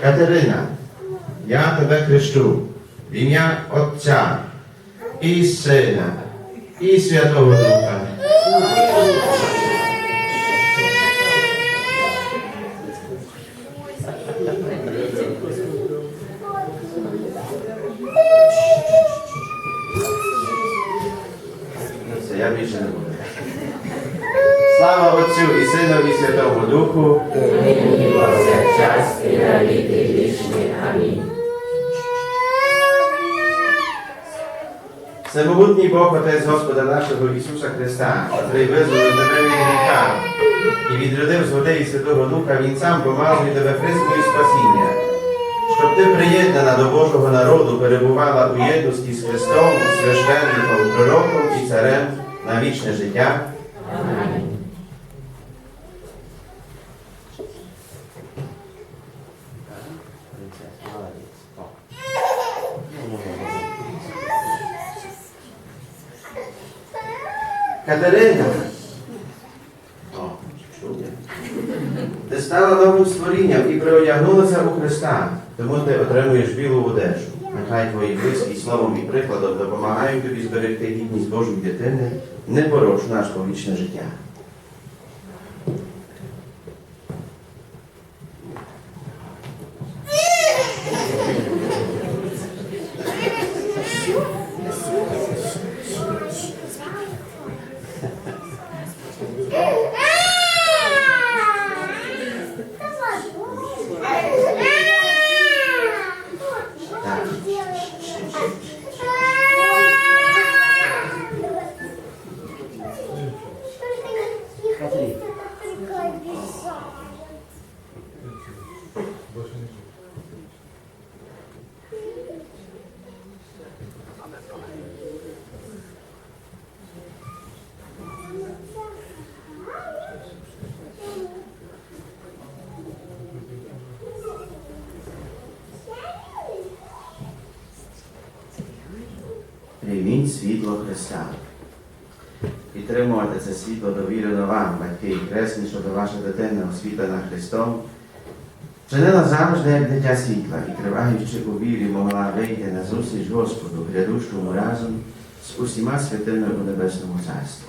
Катерина, я тебе хрещу в ім'я Отця і Сина і Святого Духа. Слава Отцю і Сину і Святому Духу. Час і на віки вічні. Амінь. Всемогутній Бог Отець Господа нашого Ісуса Христа, котрий визволив тебе від гріха і відродив з води і Святого Духа, Він сам помазує тебе христою спасіння, щоб ти приєднана до Божого народу перебувала у єдності з Христом, священником, пророком і царем на вічне життя. Катерина, ти стала новим створінням і приодягнулася у Христа, тому ти отримуєш білу одежу. Нехай твої близькі словом і прикладом допомагають тобі зберегти гідність Божої дитини, непорочне наш повічне життя. Світло Христа. Підтримувати це світло довірено вам, батьки і кресні, щоб ваша дитина освітлена Христом, чинила завжди як дитя світла і, триваючи у вірі, могла вийти на зустріч Господу, грядущому разом з усіма святими у Небесному Царстві.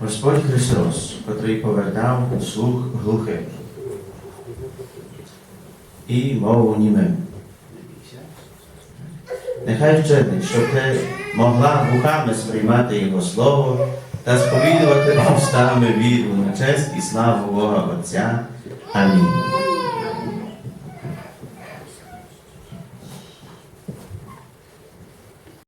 Господь Христос, котрий повертав слух глухим і мову німим. Нехай вчинить, щоб ти могла вухами сприймати Його Слово та сповідувати устами віру на честь і славу Бога Отця. Амінь.